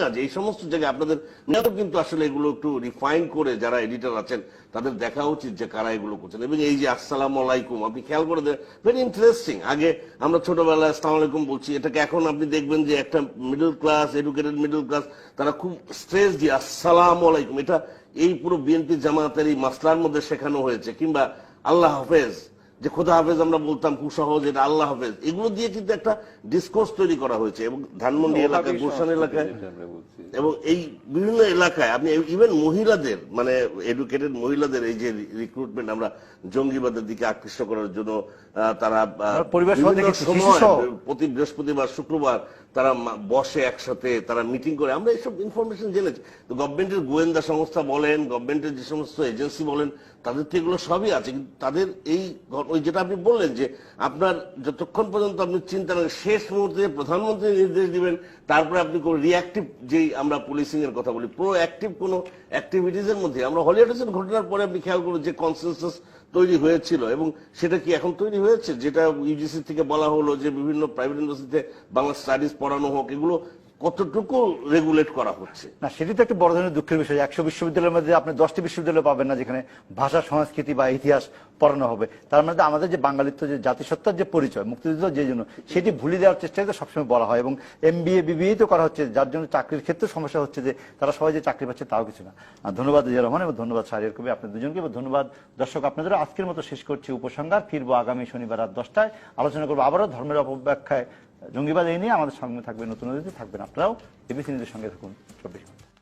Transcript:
না যে এই সমস্ত জায়গায় আপনাদের কিন্তু আসলে এগুলো একটু রিফাইন করে যারা এডিটর আছেন, তাদের দেখা উচিত যে কারা এগুলো করছেন। এবং এই যে আসসালাম আলাইকুম, আপনি খেয়াল করে দেন ভেরি ইন্টারেস্টিং আগে আমরা ছোটবেলায় আসসালাম আলাইকুম বলছি, এটাকে এখন আপনি দেখবেন যে একটা middle class educated middle class তারা খুব স্ট্রেস দিয়ে আসসালাম আলাইকুম। এটা এই পুরো বিএনপি জামাতের এই মাসলার মধ্যে শেখানো হয়েছে, কিংবা আল্লাহ হাফেজ। যে খোদা হাফেজ আমরা বলতাম খুব সহজ এটা আল্লাহ হাফেজ এগুলো দিয়ে কিন্তু একটা ডিসকোর্স তৈরি করা হয়েছে এবং ধানমন্ডি এলাকায় গুলশান এলাকায়। এবং এই বিভিন্ন এলাকায় আপনি ইভেন মহিলাদের মানে এডুকেটেড মহিলাদের এই যে রিক্রুটমেন্ট আমরা জঙ্গিবাদের দিকে আকৃষ্ট করার জন্য তারা। প্রতি বৃহস্পতিবার শুক্রবার তারা বসে একসাথে তারা মিটিং করে আমরা এইসব ইনফরমেশন জেনেছি তো গভর্নমেন্টের গোয়েন্দা সংস্থা বলেন গভর্নমেন্টের যে সমস্ত এজেন্সি বলেন তাদের তো এগুলো সবই আছে কিন্তু তাদের এই ওই যেটা আপনি বললেন যে আপনার যতক্ষণ পর্যন্ত আপনি চিন্তা শেষ মুহূর্তে প্রধানমন্ত্রী নির্দেশ দিবেন, তারপরে আপনি কোন রিয়াক্টিভ যেই আমরা পুলিশিং এর কথা বলি প্রো অ্যাক্টিভ কোন অ্যাক্টিভিটিস এর মধ্যে, আমরা হলিউডের ঘটনার পরে আপনি খেয়াল করুন যে কনসেনসাস তৈরি হয়েছিল এবং সেটা কি এখন তৈরি হয়েছে? যেটা ইউজিসি থেকে বলা হলো যে বিভিন্ন প্রাইভেট ইউনিভার্সিটিতে বাংলা স্টাডিজ পড়ানো হোক, এগুলো কতটুকু রেগুলেট করা হচ্ছে? না, সেটি তো একটা বড় ধরনের দুঃখের বিষয়। একশো বিশ্ববিদ্যালয়ের মধ্যে আপনি দশটি বিশ্ববিদ্যালয় পাবেন না, যেখানে ভাষা, সংস্কৃতি বা ইতিহাস পড়ানো হবে। তার মধ্যে আমাদের যে বাঙালিত্ব, যে জাতিসত্তার যে পরিচয়, মুক্তিযুদ্ধ যে জন্য, সেটি ভুলে দেওয়ার চেষ্টাই তো সবসময় বলা হয়। এবং এম বিএ বিবিএ তো করা হচ্ছে, যার জন্য চাকরির ক্ষেত্রে সমস্যা হচ্ছে যে তারা সবাই যে চাকরি পাচ্ছে তাও কিছু না। ধন্যবাদ জিয়া রহমান এবং ধন্যবাদ সারিয়ার কবি আপনার দুজনকে এবং ধন্যবাদ দর্শক আপনাদের। আজকের মতো শেষ করছি উপসংহার। ফিরবো আগামী শনিবার রাত দশটায়। আলোচনা করব আবারও ধর্মের অপব্যাখ্যায় জঙ্গিবাদ এই নিয়ে আমাদের সঙ্গে থাকবে নতুন অতিথি থাকবেন। আপনারাও এবিসি নিউজের সঙ্গে থাকুন। চব্বিশ ঘণ্টা।